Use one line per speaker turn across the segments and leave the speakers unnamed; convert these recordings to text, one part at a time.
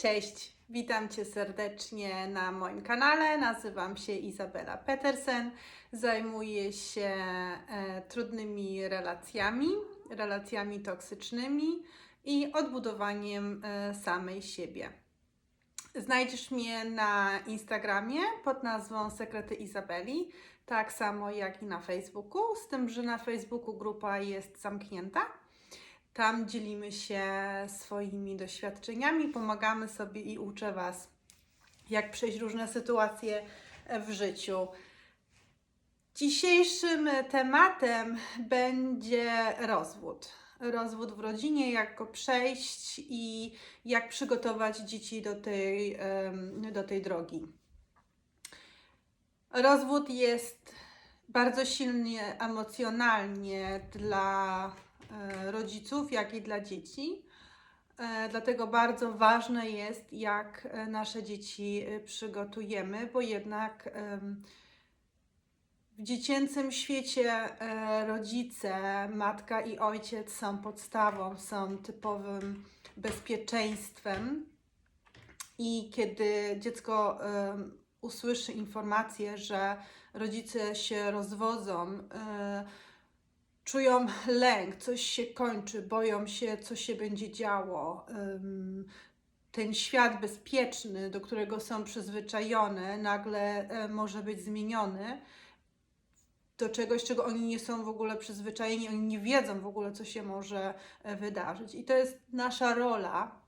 Cześć, witam Cię serdecznie na moim kanale. Nazywam się Izabela Petersen. Zajmuję się e, trudnymi relacjami, relacjami toksycznymi i odbudowaniem e, samej siebie. Znajdziesz mnie na Instagramie pod nazwą Sekrety Izabeli, tak samo jak i na Facebooku, z tym, że na Facebooku grupa jest zamknięta. Tam dzielimy się swoimi doświadczeniami, pomagamy sobie i uczę Was, jak przejść różne sytuacje w życiu. Dzisiejszym tematem będzie rozwód. Rozwód w rodzinie, jak go przejść i jak przygotować dzieci do tej, do tej drogi. Rozwód jest bardzo silnie emocjonalnie dla rodziców, jak i dla dzieci. E, Dlatego bardzo ważne jest, jak e, nasze dzieci e, przygotujemy, bo jednak w dziecięcym świecie e, rodzice, matka i ojciec są podstawą, są typowym bezpieczeństwem. I kiedy dziecko usłyszy informację, że rodzice się rozwodzą, e, czują lęk, coś się kończy, boją się, co się będzie działo. Ten świat bezpieczny, do którego są przyzwyczajone, nagle e, może być zmieniony do czegoś, czego oni nie są w ogóle przyzwyczajeni, oni nie wiedzą w ogóle, co się może e, wydarzyć. I to jest nasza rola,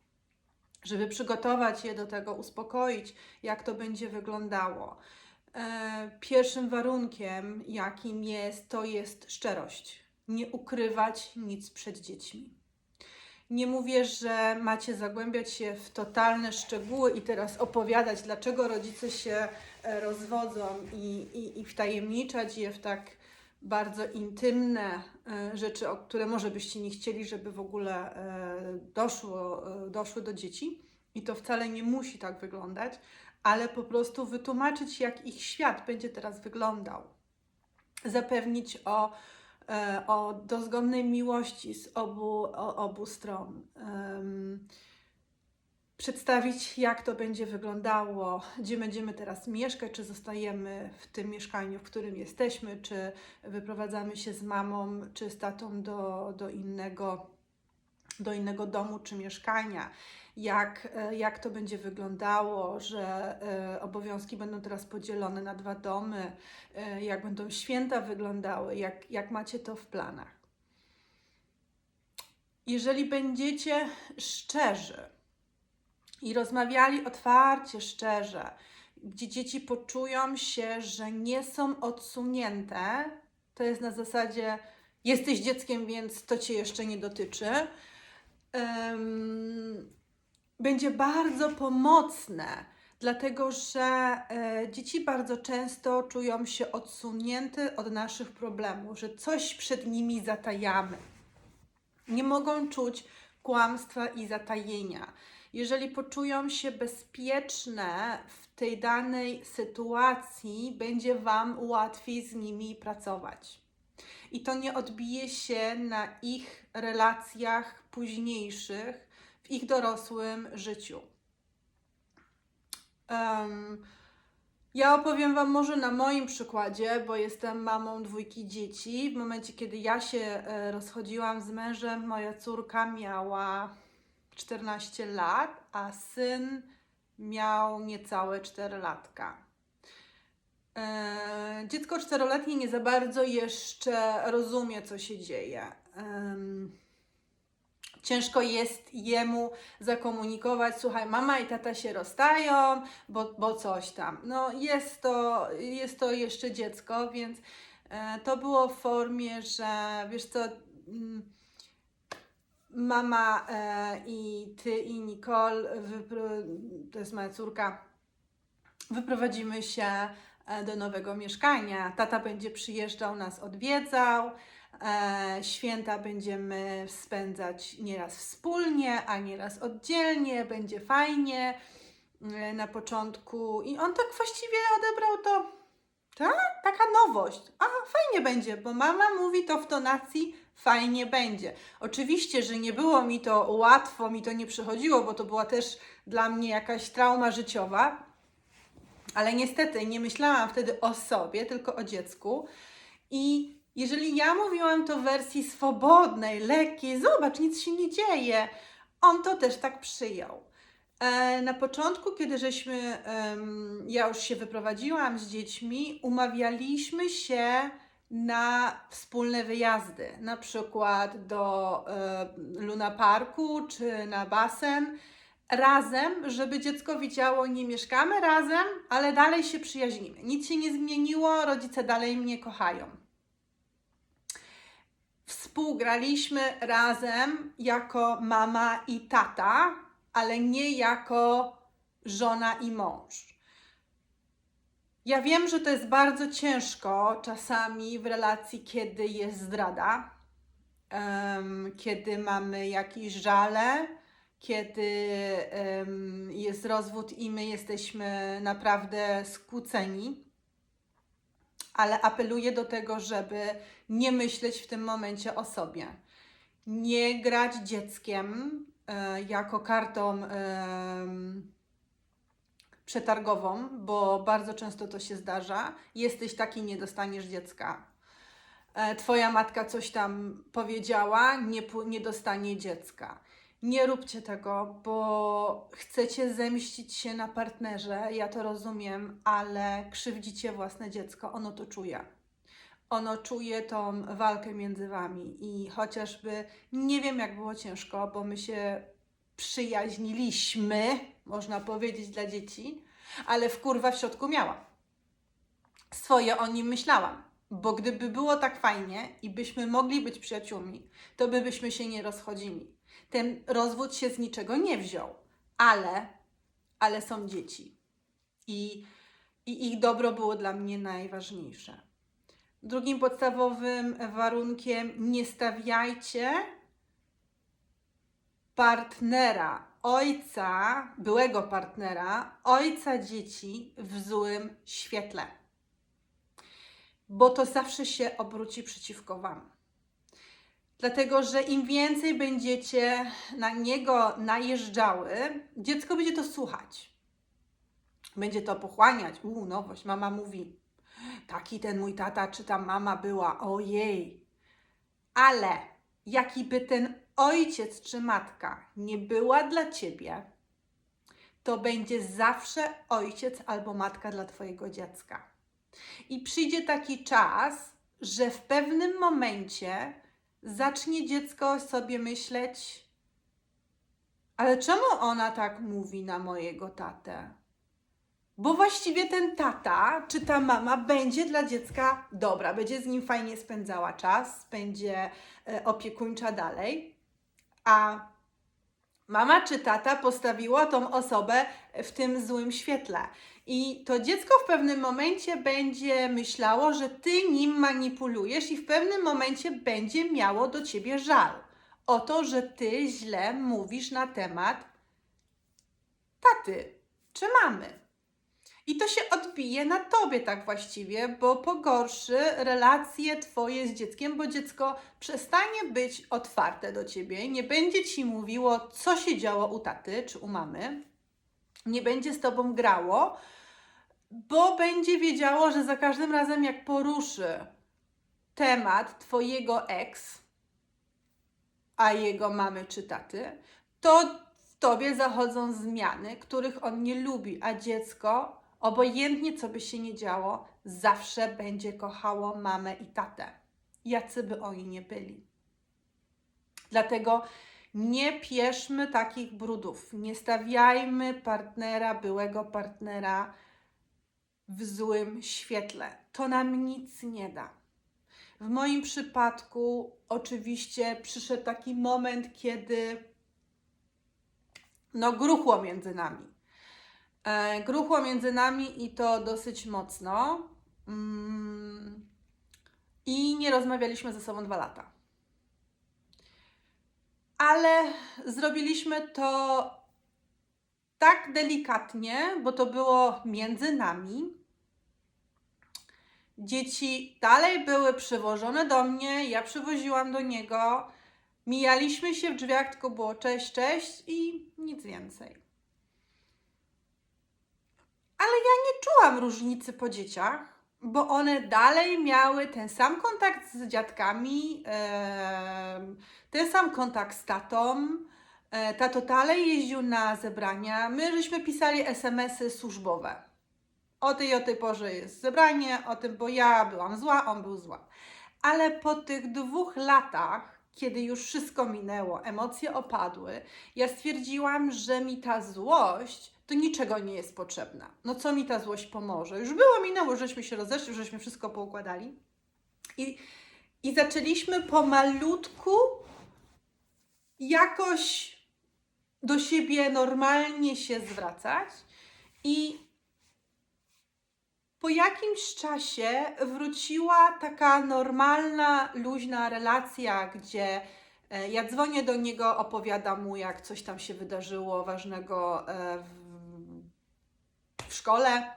żeby przygotować je do tego, uspokoić, jak to będzie wyglądało. E, Pierwszym warunkiem, jakim jest, to jest szczerość. Nie ukrywać nic przed dziećmi. Nie mówię, że macie zagłębiać się w totalne szczegóły i teraz opowiadać, dlaczego rodzice się e, rozwodzą i, i, i wtajemniczać je w tak bardzo intymne e, rzeczy, o które może byście nie chcieli, żeby w ogóle e, doszło, doszły do dzieci. I to wcale nie musi tak wyglądać, ale po prostu wytłumaczyć, jak ich świat będzie teraz wyglądał. Zapewnić o o dozgonnej miłości z obu, o, obu stron. Em, przedstawić, jak to będzie wyglądało, gdzie będziemy teraz mieszkać, czy zostajemy w tym mieszkaniu, w którym jesteśmy, czy wyprowadzamy się z mamą, czy z tatą do, do, innego, do innego domu, czy mieszkania. Jak, e, jak to będzie wyglądało, że e, obowiązki będą teraz podzielone na dwa domy, e, jak będą święta wyglądały, jak, jak macie to w planach. Jeżeli będziecie szczerzy i rozmawiali otwarcie, szczerze, gdzie dzieci poczują się, że nie są odsunięte, to jest na zasadzie jesteś dzieckiem, więc to cię jeszcze nie dotyczy. Em, będzie bardzo pomocne, dlatego że e, dzieci bardzo często czują się odsunięte od naszych problemów, że coś przed nimi zatajamy. Nie mogą czuć kłamstwa i zatajenia. Jeżeli poczują się bezpieczne w tej danej sytuacji, będzie Wam łatwiej z nimi pracować. I to nie odbije się na ich relacjach późniejszych, w ich dorosłym życiu. Em, ja opowiem Wam może na moim przykładzie, bo jestem mamą dwójki dzieci. W momencie, kiedy ja się e, rozchodziłam z mężem, moja córka miała 14 lat, a syn miał niecałe 4 latka. E, Dziecko czteroletnie nie za bardzo jeszcze rozumie, co się dzieje. Ciężko jest jemu zakomunikować, słuchaj, mama i tata się rozstają, bo, bo coś tam. No jest to, jest to jeszcze dziecko, więc e, to było w formie, że wiesz co, mm, mama e, i ty i Nicole, to jest moja córka, wyprowadzimy się do nowego mieszkania. Tata będzie przyjeżdżał, nas odwiedzał. E, święta będziemy spędzać nieraz wspólnie, a nieraz oddzielnie. Będzie fajnie e, na początku. I on tak właściwie odebrał to. Tak? Taka nowość. A, fajnie będzie, bo mama mówi to w tonacji fajnie będzie. Oczywiście, że nie było mi to łatwo, mi to nie przychodziło, bo to była też dla mnie jakaś trauma życiowa, ale niestety nie myślałam wtedy o sobie, tylko o dziecku. I jeżeli ja mówiłam to w wersji swobodnej, lekkiej, zobacz, nic się nie dzieje, on to też tak przyjął. E, Na początku, kiedy żeśmy, ja już się wyprowadziłam z dziećmi, umawialiśmy się na wspólne wyjazdy, na przykład do e, Luna Parku czy na basen, razem, żeby dziecko widziało, nie mieszkamy razem, ale dalej się przyjaźnimy. Nic się nie zmieniło, rodzice dalej mnie kochają. Współgraliśmy razem jako mama i tata, ale nie jako żona i mąż. Ja wiem, że to jest bardzo ciężko czasami w relacji, kiedy jest zdrada, em, kiedy mamy jakieś żale, kiedy em, jest rozwód i my jesteśmy naprawdę skłóceni. Ale apeluję do tego, żeby nie myśleć w tym momencie o sobie. Nie grać dzieckiem e, jako kartą przetargową, bo bardzo często to się zdarza. Jesteś taki, nie dostaniesz dziecka. E, Twoja matka coś tam powiedziała, nie, nie dostanie dziecka. Nie róbcie tego, bo chcecie zemścić się na partnerze, ja to rozumiem, ale krzywdzicie własne dziecko, ono to czuje. Ono czuje tą walkę między wami i chociażby nie wiem, jak było ciężko, bo my się przyjaźniliśmy, można powiedzieć, dla dzieci, ale w kurwa w środku miała. Swoje o nim myślałam, bo gdyby było tak fajnie i byśmy mogli być przyjaciółmi, to by byśmy się nie rozchodzili. Ten rozwód się z niczego nie wziął, ale, ale są dzieci i, i ich dobro było dla mnie najważniejsze. Drugim podstawowym warunkiem nie stawiajcie partnera, ojca, byłego partnera, ojca dzieci w złym świetle. Bo to zawsze się obróci przeciwko Wam. Dlatego, że im więcej będziecie na niego najeżdżały, dziecko będzie to słuchać. Będzie to pochłaniać. U, nowość, mama mówi. Taki ten mój tata czy ta mama była. Ojej. Ale jaki by ten ojciec czy matka nie była dla ciebie, to będzie zawsze ojciec albo matka dla twojego dziecka. I przyjdzie taki czas, że w pewnym momencie zacznie dziecko sobie myśleć, ale czemu ona tak mówi na mojego tatę? Bo właściwie ten tata czy ta mama będzie dla dziecka dobra, będzie z nim fajnie spędzała czas, będzie e, opiekuńcza dalej, a mama czy tata postawiła tą osobę w tym złym świetle. I to dziecko w pewnym momencie będzie myślało, że ty nim manipulujesz, i w pewnym momencie będzie miało do ciebie żal o to, że ty źle mówisz na temat taty czy mamy. I to się odbije na tobie tak właściwie, bo pogorszy relacje twoje z dzieckiem, bo dziecko przestanie być otwarte do ciebie, nie będzie ci mówiło, co się działo u taty czy u mamy, nie będzie z tobą grało, bo będzie wiedziało, że za każdym razem, jak poruszy temat twojego ex, a jego mamy czy taty, to w tobie zachodzą zmiany, których on nie lubi, a dziecko, obojętnie co by się nie działo, zawsze będzie kochało mamę i tatę, jacy by oni nie byli. Dlatego nie pieszmy takich brudów, nie stawiajmy partnera, byłego partnera w złym świetle. To nam nic nie da. W moim przypadku oczywiście przyszedł taki moment, kiedy no gruchło między nami. E, gruchło między nami i to dosyć mocno. Mm, I nie rozmawialiśmy ze sobą dwa lata. Ale zrobiliśmy to tak delikatnie, bo to było między nami, Dzieci dalej były przywożone do mnie, ja przywoziłam do niego. Mijaliśmy się w drzwiach, tylko było cześć, cześć i nic więcej. Ale ja nie czułam różnicy po dzieciach, bo one dalej miały ten sam kontakt z dziadkami, ten sam kontakt z tatą. E, Tato dalej jeździł na zebrania. My żeśmy pisali SMS-y służbowe. O tej o tej porze jest zebranie, o tym, bo ja byłam zła, on był zła. Ale po tych dwóch latach, kiedy już wszystko minęło, emocje opadły, ja stwierdziłam, że mi ta złość do niczego nie jest potrzebna. No co mi ta złość pomoże? Już było, minęło, żeśmy się rozeszli, żeśmy wszystko poukładali. I, i zaczęliśmy pomalutku jakoś do siebie normalnie się zwracać i po jakimś czasie wróciła taka normalna, luźna relacja, gdzie e, ja dzwonię do niego, opowiadam mu, jak coś tam się wydarzyło ważnego e, w, w szkole,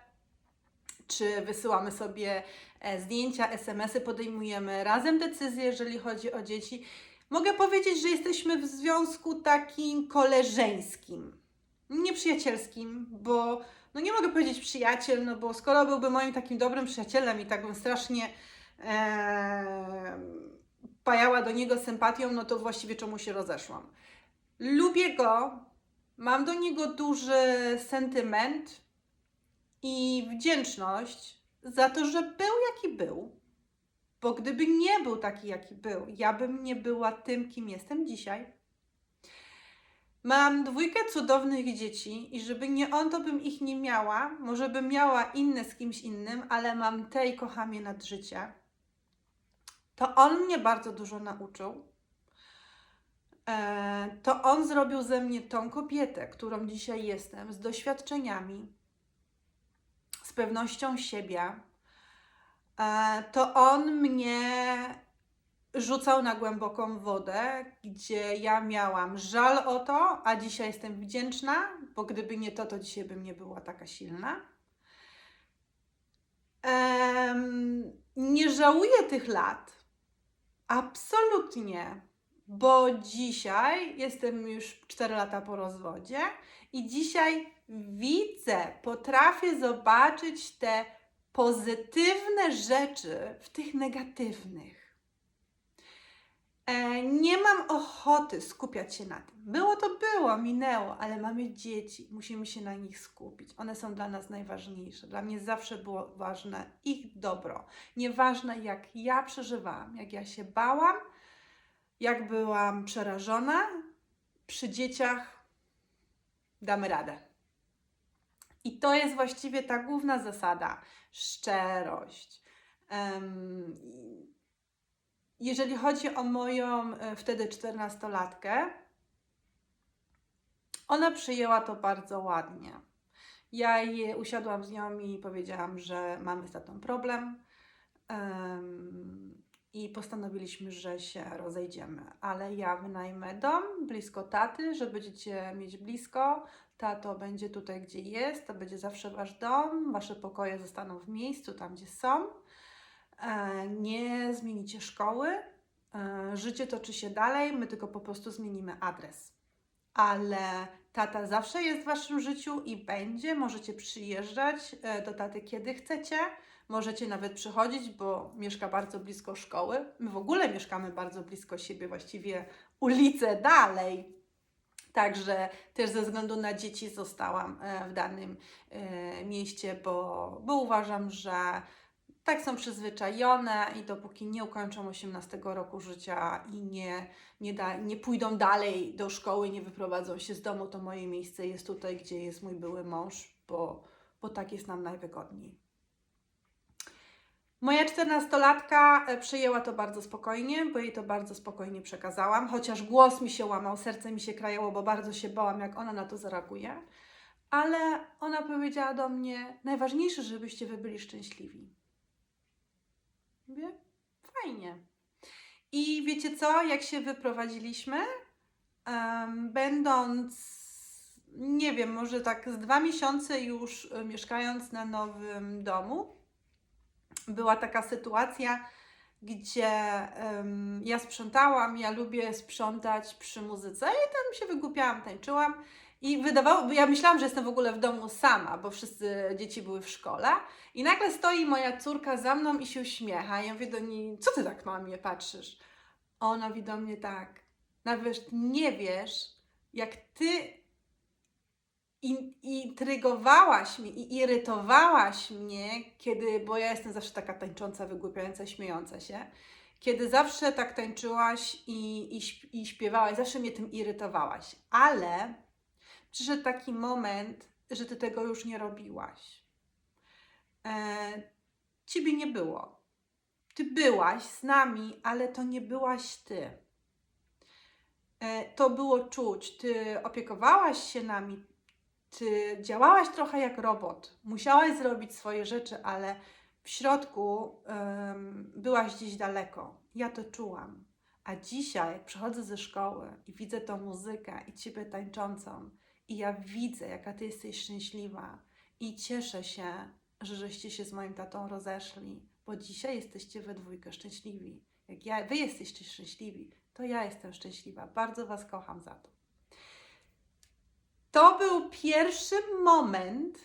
czy wysyłamy sobie e, zdjęcia, SMS-y, podejmujemy razem decyzje, jeżeli chodzi o dzieci. Mogę powiedzieć, że jesteśmy w związku takim koleżeńskim, nie przyjacielskim, bo no nie mogę powiedzieć przyjaciel, no bo skoro byłby moim takim dobrym przyjacielem i tak bym strasznie e, pajała do niego sympatią, no to właściwie czemu się rozeszłam. Lubię go, mam do niego duży sentyment i wdzięczność za to, że był jaki był. Bo gdyby nie był taki, jaki był, ja bym nie była tym, kim jestem dzisiaj. Mam dwójkę cudownych dzieci i żeby nie on, to bym ich nie miała. Może bym miała inne z kimś innym, ale mam te i kocham je nad życie. To on mnie bardzo dużo nauczył. E, To on zrobił ze mnie tą kobietę, którą dzisiaj jestem, z doświadczeniami, z pewnością siebie. E, To on mnie rzucał na głęboką wodę, gdzie ja miałam żal o to, a dzisiaj jestem wdzięczna, bo gdyby nie to, to dzisiaj bym nie była taka silna. Nie żałuję tych lat. Absolutnie. Bo dzisiaj jestem już 4 lata po rozwodzie i dzisiaj widzę, potrafię zobaczyć te pozytywne rzeczy w tych negatywnych. E, nie mam ochoty skupiać się na tym. Było to było, minęło, ale mamy dzieci, musimy się na nich skupić. One są dla nas najważniejsze. Dla mnie zawsze było ważne ich dobro. Nieważne jak ja przeżywałam, jak ja się bałam, jak byłam przerażona, przy dzieciach damy radę. I to jest właściwie ta główna zasada szczerość. Em, jeżeli chodzi o moją e, wtedy czternastolatkę, ona przyjęła to bardzo ładnie. Ja je, usiadłam z nią i powiedziałam, że mamy z tatą problem em, i postanowiliśmy, że się rozejdziemy. Ale ja wynajmę dom blisko taty, że będziecie mieć blisko. Tato będzie tutaj, gdzie jest, to będzie zawsze wasz dom, wasze pokoje zostaną w miejscu, tam gdzie są. E, nie zmienicie szkoły, e, życie toczy się dalej, my tylko po prostu zmienimy adres. Ale tata zawsze jest w waszym życiu i będzie. Możecie przyjeżdżać e, do taty kiedy chcecie. Możecie nawet przychodzić, bo mieszka bardzo blisko szkoły. My w ogóle mieszkamy bardzo blisko siebie, właściwie ulicę dalej. Także też ze względu na dzieci zostałam e, w danym e, mieście, bo, bo uważam, że tak są przyzwyczajone i dopóki nie ukończą 18 roku życia i nie, nie, da, nie pójdą dalej do szkoły, nie wyprowadzą się z domu, to moje miejsce jest tutaj, gdzie jest mój były mąż, bo, bo tak jest nam najwygodniej. Moja czternastolatka e, przyjęła to bardzo spokojnie, bo jej to bardzo spokojnie przekazałam, chociaż głos mi się łamał, serce mi się krajało, bo bardzo się bałam, jak ona na to zareaguje. Ale ona powiedziała do mnie: Najważniejsze, żebyście wy byli szczęśliwi. Mówię, fajnie. I wiecie co, jak się wyprowadziliśmy, em, będąc, nie wiem, może tak z dwa miesiące już e, mieszkając na nowym domu, była taka sytuacja, gdzie em, ja sprzątałam, ja lubię sprzątać przy muzyce i tam się wygłupiałam, tańczyłam. I wydawało, ja myślałam, że jestem w ogóle w domu sama, bo wszyscy dzieci były w szkole. I nagle stoi moja córka za mną i się uśmiecha. I ja mówię do niej, co ty tak na mnie patrzysz? Ona mówi do mnie tak, nawet nie wiesz, jak ty in- intrygowałaś mnie i irytowałaś mnie, kiedy, bo ja jestem zawsze taka tańcząca, wygłupiająca, śmiejąca się, kiedy zawsze tak tańczyłaś i, i, i śpiewałaś, zawsze mnie tym irytowałaś, ale przyszedł taki moment, że ty tego już nie robiłaś. E, ciebie nie było. Ty byłaś z nami, ale to nie byłaś ty. E, to było czuć. Ty opiekowałaś się nami, ty działałaś trochę jak robot. Musiałaś zrobić swoje rzeczy, ale w środku em, byłaś gdzieś daleko. Ja to czułam. A dzisiaj, jak przychodzę ze szkoły i widzę tą muzykę i ciebie tańczącą, i ja widzę, jaka ty jesteś szczęśliwa, i cieszę się, że żeście się z moim tatą rozeszli, bo dzisiaj jesteście we dwójkę szczęśliwi. Jak ja, wy jesteście szczęśliwi, to ja jestem szczęśliwa. Bardzo was kocham za to. To był pierwszy moment,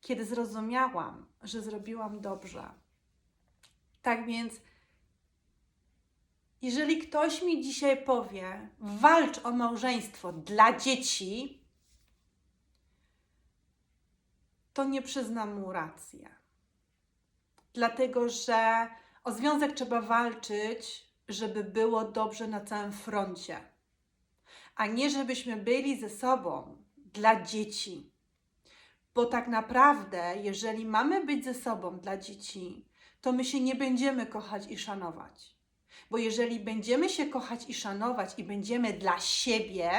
kiedy zrozumiałam, że zrobiłam dobrze. Tak więc, jeżeli ktoś mi dzisiaj powie, walcz o małżeństwo dla dzieci, to nie przyznam mu rację. Dlatego, że o związek trzeba walczyć, żeby było dobrze na całym froncie, a nie żebyśmy byli ze sobą dla dzieci. Bo tak naprawdę, jeżeli mamy być ze sobą dla dzieci, to my się nie będziemy kochać i szanować. Bo jeżeli będziemy się kochać i szanować i będziemy dla siebie,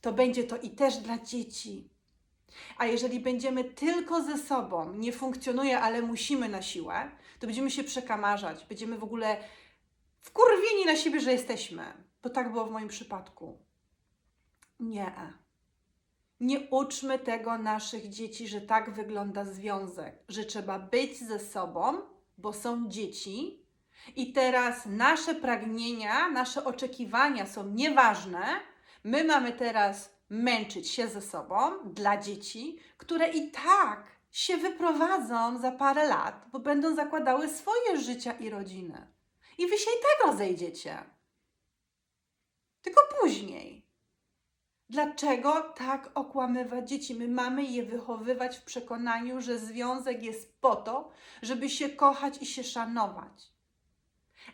to będzie to i też dla dzieci. A jeżeli będziemy tylko ze sobą, nie funkcjonuje, ale musimy na siłę, to będziemy się przekamarzać, będziemy w ogóle wkurwieni na siebie, że jesteśmy. Bo tak było w moim przypadku. Nie. Nie uczmy tego naszych dzieci, że tak wygląda związek, że trzeba być ze sobą, bo są dzieci. I teraz nasze pragnienia, nasze oczekiwania są nieważne. My mamy teraz męczyć się ze sobą dla dzieci, które i tak się wyprowadzą za parę lat, bo będą zakładały swoje życia i rodziny. I wy się i tak. Tylko później. Dlaczego tak okłamywać dzieci? My mamy je wychowywać w przekonaniu, że związek jest po to, żeby się kochać i się szanować.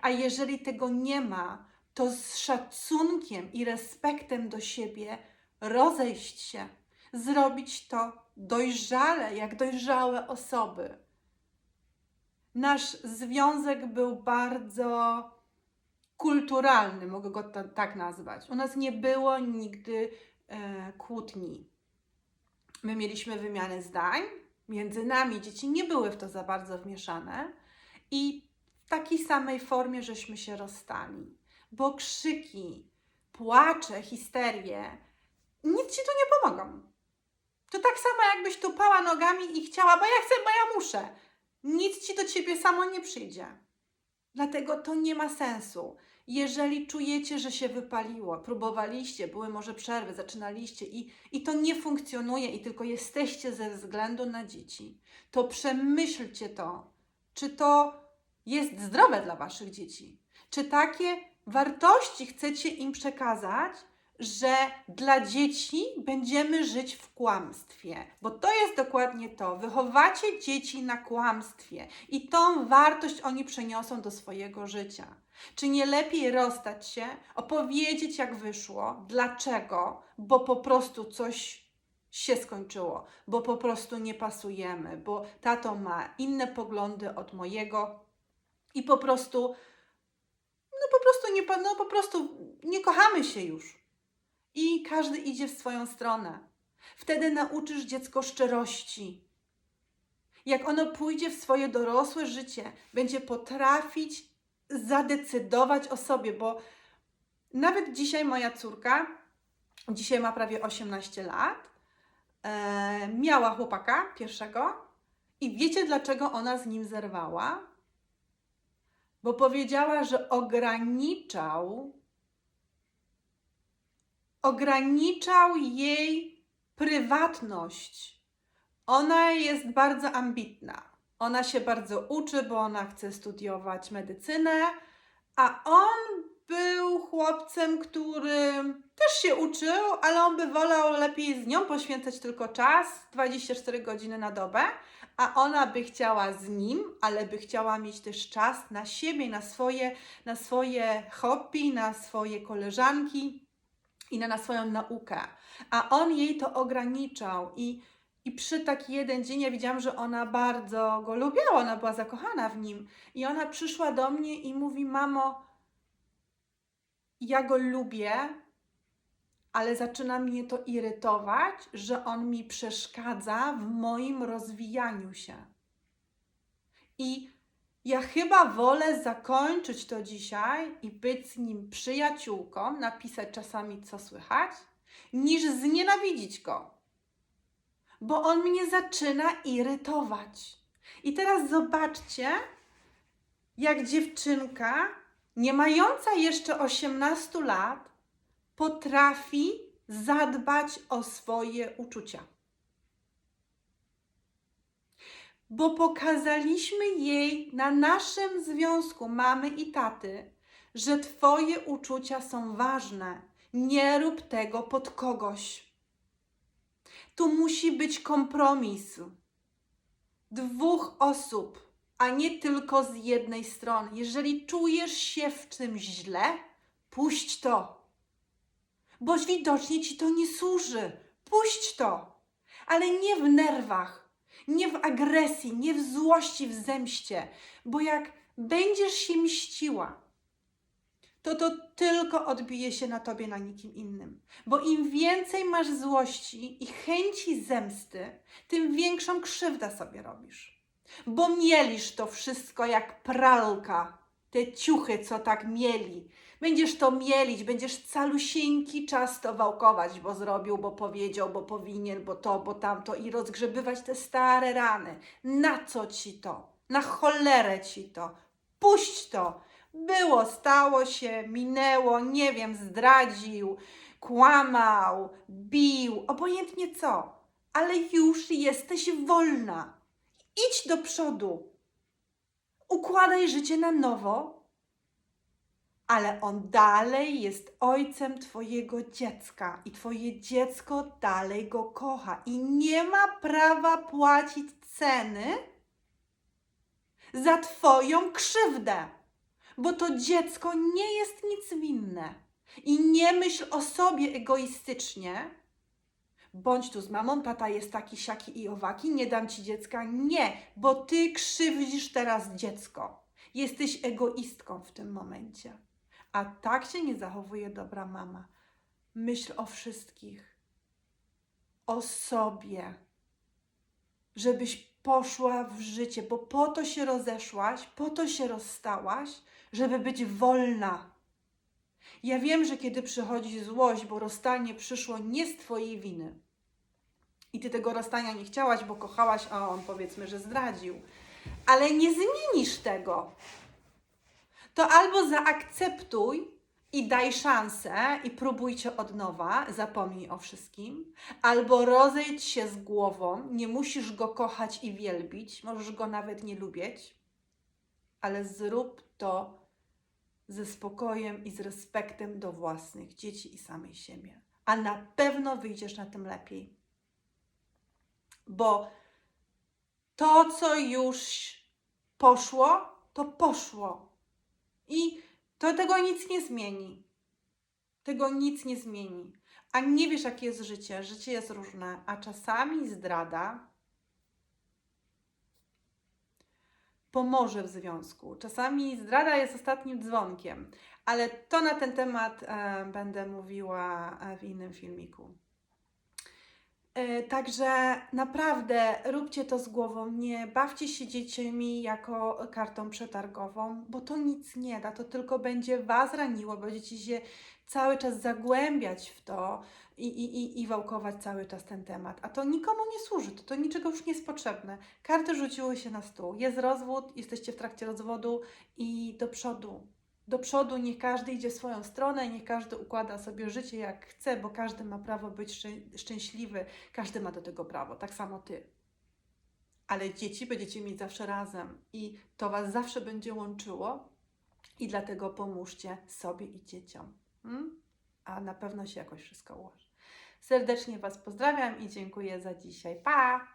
A jeżeli tego nie ma, to z szacunkiem i respektem do siebie rozejść się, zrobić to dojrzale, jak dojrzałe osoby. Nasz związek był bardzo kulturalny, mogę go ta, tak nazwać. U nas nie było nigdy e, kłótni. My mieliśmy wymianę zdań, między nami dzieci nie były w to za bardzo wmieszane i w takiej samej formie żeśmy się rozstali. Bo krzyki, płacze, histerie, nic ci tu nie pomogą. To tak samo jakbyś tupała nogami i chciała, bo ja chcę, bo ja muszę. Nic ci do ciebie samo nie przyjdzie. Dlatego to nie ma sensu. Jeżeli czujecie, że się wypaliło, próbowaliście, były może przerwy, zaczynaliście i, i to nie funkcjonuje i tylko jesteście ze względu na dzieci, to przemyślcie to, czy to jest zdrowe dla waszych dzieci. Czy takie wartości chcecie im przekazać, że dla dzieci będziemy żyć w kłamstwie, bo to jest dokładnie to. Wychowacie dzieci na kłamstwie i tą wartość oni przeniosą do swojego życia. Czy nie lepiej rozstać się, opowiedzieć jak wyszło, dlaczego, bo po prostu coś się skończyło, bo po prostu nie pasujemy, bo tato ma inne poglądy od mojego i po prostu, no po prostu nie, no po prostu nie kochamy się już i każdy idzie w swoją stronę. Wtedy nauczysz dziecko szczerości. Jak ono pójdzie w swoje dorosłe życie, będzie potrafić zadecydować o sobie, bo nawet dzisiaj moja córka, dzisiaj ma prawie 18 lat, e, miała chłopaka pierwszego I wiecie, dlaczego ona z nim zerwała? Bo powiedziała, że ograniczał, ograniczał jej prywatność. Ona jest bardzo ambitna. Ona się bardzo uczy, bo ona chce studiować medycynę, a on był chłopcem, który też się uczył, ale on by wolał lepiej z nią poświęcać tylko czas 24 godziny na dobę, a ona by chciała z nim, ale by chciała mieć też czas na siebie, na swoje, na swoje hobby, na swoje koleżanki i na, na swoją naukę. A on jej to ograniczał i i przy taki jeden dzień ja widziałam, że ona bardzo go lubiła, ona była zakochana w nim. I ona przyszła do mnie i mówi: Mamo, ja go lubię, ale zaczyna mnie to irytować, że on mi przeszkadza w moim rozwijaniu się. I ja chyba wolę zakończyć to dzisiaj i być z nim przyjaciółką, napisać czasami co słychać, niż znienawidzić go bo on mnie zaczyna irytować. I teraz zobaczcie, jak dziewczynka, nie mająca jeszcze 18 lat, potrafi zadbać o swoje uczucia. Bo pokazaliśmy jej na naszym związku mamy i taty, że Twoje uczucia są ważne. Nie rób tego pod kogoś. Tu musi być kompromis dwóch osób, a nie tylko z jednej strony. Jeżeli czujesz się w czymś źle, puść to. Bo widocznie ci to nie służy. Puść to. Ale nie w nerwach, nie w agresji, nie w złości, w zemście. Bo jak będziesz się mściła, to to tylko odbije się na tobie, na nikim innym. Bo im więcej masz złości i chęci zemsty, tym większą krzywdę sobie robisz. Bo mielisz to wszystko jak pralka, te ciuchy, co tak mieli. Będziesz to mielić, będziesz calusieńki czas to wałkować, bo zrobił, bo powiedział, bo powinien, bo to, bo tamto i rozgrzebywać te stare rany. Na co ci to? Na cholerę ci to. Puść to. Było, stało się, minęło, nie wiem, zdradził, kłamał, bił, obojętnie co, ale już jesteś wolna. Idź do przodu. Układaj życie na nowo, ale on dalej jest ojcem Twojego dziecka i Twoje dziecko dalej go kocha i nie ma prawa płacić ceny za Twoją krzywdę bo to dziecko nie jest nic winne. I nie myśl o sobie egoistycznie. Bądź tu z mamą, tata jest taki, siaki i owaki, nie dam ci dziecka. Nie, bo ty krzywdzisz teraz dziecko. Jesteś egoistką w tym momencie. A tak się nie zachowuje dobra mama. Myśl o wszystkich. O sobie. Żebyś poszła w życie, bo po to się rozeszłaś, po to się rozstałaś, żeby być wolna. Ja wiem, że kiedy przychodzi złość, bo rozstanie przyszło nie z Twojej winy i Ty tego rozstania nie chciałaś, bo kochałaś, a on powiedzmy, że zdradził, ale nie zmienisz tego. To albo zaakceptuj i daj szansę i próbujcie od nowa, zapomnij o wszystkim, albo rozejdź się z głową, nie musisz go kochać i wielbić, możesz go nawet nie lubić, ale zrób to ze spokojem i z respektem do własnych dzieci i samej siebie. A na pewno wyjdziesz na tym lepiej. Bo to, co już poszło, to poszło. I to tego nic nie zmieni. Tego nic nie zmieni. A nie wiesz, jakie jest życie. Życie jest różne, a czasami zdrada pomoże w związku. Czasami zdrada jest ostatnim dzwonkiem, ale to na ten temat e, będę mówiła e, w innym filmiku. E, także naprawdę róbcie to z głową, nie bawcie się dziećmi jako kartą przetargową, bo to nic nie da, to tylko będzie Was raniło, będziecie się cały czas zagłębiać w to, i, i, i, wałkować cały czas ten temat. A to nikomu nie służy, to, to niczego już nie jest potrzebne. Karty rzuciły się na stół. Jest rozwód, jesteście w trakcie rozwodu i do przodu. Do przodu niech każdy idzie swoją stronę, niech każdy układa sobie życie jak chce, bo każdy ma prawo być szczę- szczęśliwy, każdy ma do tego prawo, tak samo ty. Ale dzieci będziecie mieć zawsze razem i to Was zawsze będzie łączyło i dlatego pomóżcie sobie i dzieciom. Mm? A na pewno się jakoś wszystko ułoży. Serdecznie Was pozdrawiam i dziękuję za dzisiaj. Pa!